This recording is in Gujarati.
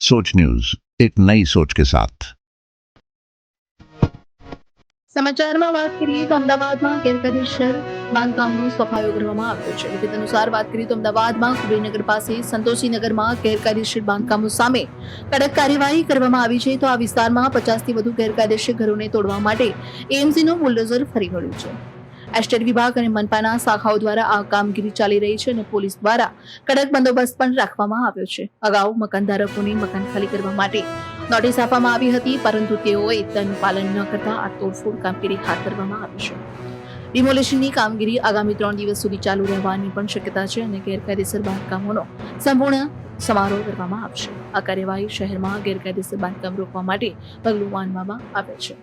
सोच न्यूज एक नई सोच के साथ સમાચારમાં વાત કરીએ તો અમદાવાદમાં ગેરકાયદેસર બાંધકામનો સફાયો કરવામાં આવ્યો છે વિગત અનુસાર વાત કરીએ તો અમદાવાદમાં કુબેરનગર પાસે સંતોષીનગરમાં ગેરકાયદેસર બાંધકામો સામે કડક કાર્યવાહી કરવામાં આવી છે તો આ વિસ્તારમાં પચાસથી વધુ ગેરકાયદેસર ઘરોને તોડવા માટે એએમસીનું બુલડોઝર ફરી વળ્યું છે એસ્ટેટ વિભાગ અને મનપાના શાખાઓ દ્વારા આ કામગીરી ચાલી રહી છે અને પોલીસ દ્વારા કડક બંદોબસ્ત પણ રાખવામાં આવ્યો છે. અગાઉ મકાનધારકોને મકાન ખાલી કરવા માટે નોટિસ આપવામાં આવી હતી, પરંતુ તેઓએ તેનું પાલન ન કરતા આ તોડફોડ કામગીરી હાથ ધરવામાં આવી છે. ડિમોલેશનની કામગીરી આગામી ત્રણ દિવસ સુધી ચાલુ રહેવાની પણ શક્યતા છે અને ગેરકાયદેસર બાંધકામોનો સંપૂર્ણ સમારોહ કરવામાં આવશે. આ કાર્યવાહી શહેરમાં ગેરકાયદેસર બાંધકામ રોકવા માટે પગલું માનવામાં આવે છે.